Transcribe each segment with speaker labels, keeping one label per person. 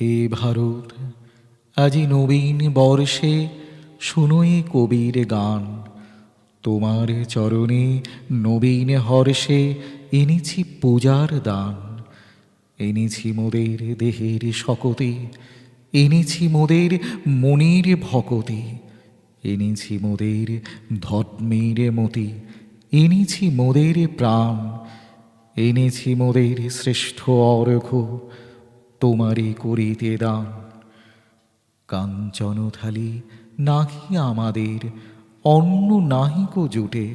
Speaker 1: হে ভারত, আজি নবীন বর্ষে শুনোই কবির গান। তোমার চরণে নবীন হর্ষে এনেছি পূজার দান। এনেছি মোদের দেহের শকতি, এনেছি মোদের মনির ভকতি, এনেছি মোদের ধর্মের মতি, এনেছি মোদের প্রাণ, এনেছি মোদের শ্রেষ্ঠ অর্ঘ তোমারই করিতে দান। কাঞ্চন থালি নাহি আমাদের অন্য নাহিকো জুটে।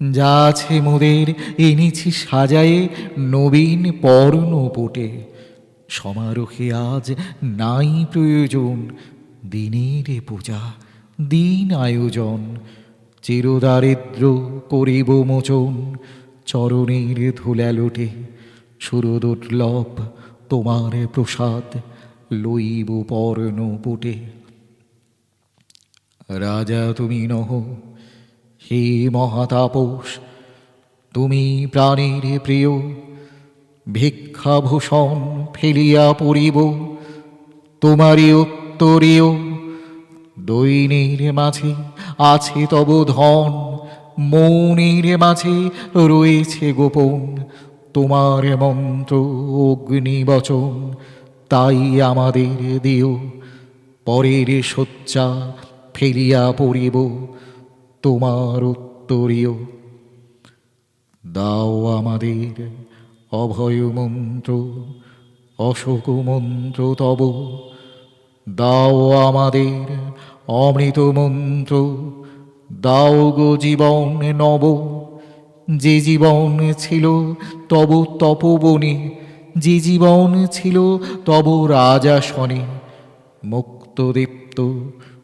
Speaker 1: যা আছে মোদের, এনেছি সাজায়ে নবীন পর্ণপুটে সমারোহে আজ নাই প্রয়োজন, দিনের পূজা, দিন আয়োজন। চিরদারিদ্র করিব মোচন, চরণের ধুলালোটে সুরদুর্লভ তোমার প্রসাদ লইব পর্ণপুটে রাজা তুমি নহ, হে মহাতাপস, তুমি প্রাণের প্রিয়, ভিক্ষাভূষণ ফেলিয়া পড়িব, তোমারই উত্তরীয়, দৈনের মাঝে আছে তব ধন, মৌনের মাঝে রয়েছে গোপন তোমার মন্ত্র অগ্নিবচন, তাই আমাদের দিও। পরের শয্যা ফেলিয়া পড়িব, তোমার উত্তরীয়। দাও আমাদের অভয় মন্ত্র অশোক মন্ত্র তব। দাও আমাদের অমৃত মন্ত্র দাও গো জীবন নব। যে জীবন ছিল তব তপবনে, যে জীবন ছিল তব রাজাসনে। মুক্তদীপ্ত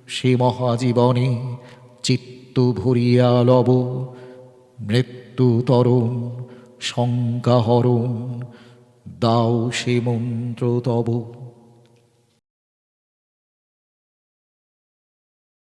Speaker 1: সে মহাজীবনে চিত্ত ভরিয়া লব, মৃত্যু তরণ শঙ্কাহরণ দাও সে মন্ত্র তব।